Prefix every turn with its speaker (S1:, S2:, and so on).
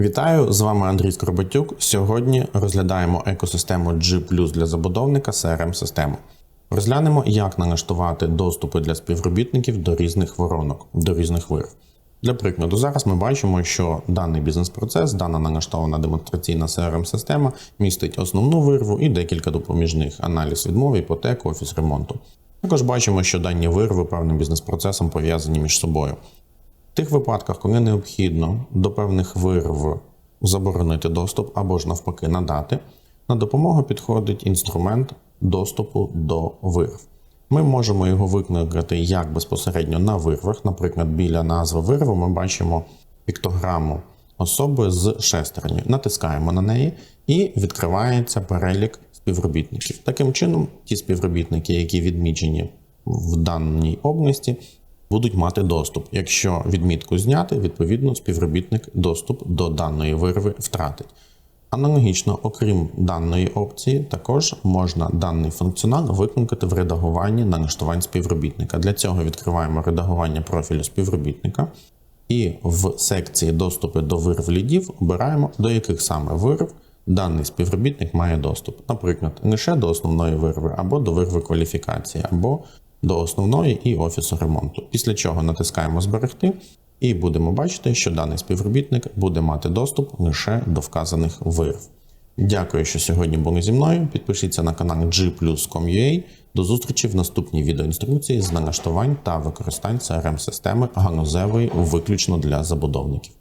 S1: Вітаю, з вами Андрій Скорботюк. Сьогодні розглядаємо екосистему G для забудовника crm систему Розглянемо, як налаштувати доступи для співробітників до різних воронок, до різних вирв. Для прикладу, зараз ми бачимо, що даний бізнес-процес, дана налаштована демонстраційна crm система містить основну вирву і декілька допоміжних аналіз відмови, іпотеку, офіс ремонту. Також бачимо, що дані вирви певним бізнес-процесом пов'язані між собою. В тих випадках, коли необхідно до певних вирв заборонити доступ або ж навпаки надати, на допомогу підходить інструмент доступу до вирв. Ми можемо його викликати як безпосередньо на вирвах, наприклад, біля назви вирви ми бачимо піктограму особи з шестерню. Натискаємо на неї і відкривається перелік співробітників. Таким чином, ті співробітники, які відмічені в даній області, будуть мати доступ. Якщо відмітку зняти, відповідно співробітник доступ до даної вирви втратить. Аналогічно, окрім даної опції, також можна даний функціонал викликати в редагуванні налаштувань співробітника. Для цього відкриваємо редагування профілю співробітника і в секції доступи до вирв лідів обираємо, до яких саме вирв даний співробітник має доступ. Наприклад, лише до основної вирви, або до вирви кваліфікації, або до основної і офісу ремонту. Після чого натискаємо Зберегти і будемо бачити, що даний співробітник буде мати доступ лише до вказаних вирв. Дякую, що сьогодні були зі мною. Підпишіться на канал G+.com.ua. До зустрічі в наступній відеоінструкції з налаштувань та використань crm системи галузевої виключно для забудовників.